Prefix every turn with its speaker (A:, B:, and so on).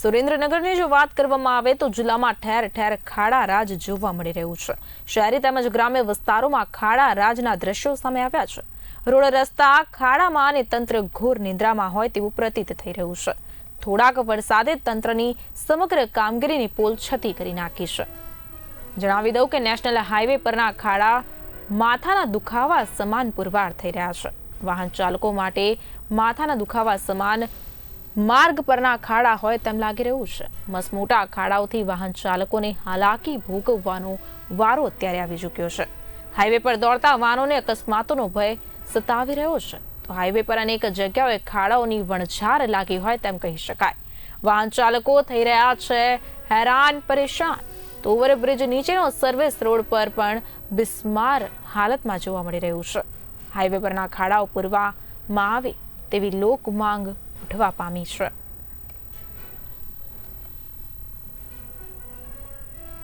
A: સુરેન્દ્રનગરની જો વાત કરવામાં આવે તો જિલ્લામાં ઠેર ઠેર ખાડા રાજ જોવા મળી રહ્યું છે. શહેરી તેમજ ગ્રામ્ય વિસ્તારોમાં ખાડા રાજના દ્રશ્યો સામે આવ્યા છે. રોડ રસ્તા, ખાડામાં અને તંત્ર ઘોર નિંદ્રામાં હોય તેવું પ્રતીત થઈ રહ્યું છે. થોડાક વરસાદે તંત્રની સમગ્ર કામગીરીની પોલ છતી કરી નાખી છે. જણાવી દઉં કે નેશનલ હાઈવે પરના ખાડા માથાના દુખાવા સમાન પુરવાર થઈ રહ્યા છે. વાહન ચાલકો માટે માથાના દુખાવા સમાન માર્ગ પરના ખાડા હોય તેમ લાગી રહ્યું છે. મસમોટા ખાડાઓથી વાહન ચાલકોને હાલાકી ભોગવવાનો વારો અત્યારે આવી ચૂક્યો છે. હાઈવે પર દોડતા વાહનોને અકસ્માતોનો ભય સતાવી રહ્યો છે. તો હાઈવે પર અનેક જગ્યાઓએ ખાડાઓની વણઝાર લાગી હોય તેમ કહી શકાય. વાહન ચાલકો થઈ રહ્યા છે, હેરાન, પરેશાન. તો ઓવરબ્રિજ નીચેનો સર્વિસ રોડ પર પણ બિસ્માર હાલતમાં જોવા મળી રહ્યું છે. હાઈવે પરના ખાડાઓ પૂરવામાં આવે તેવી લોક માંગ ઉઠવા પામી છે.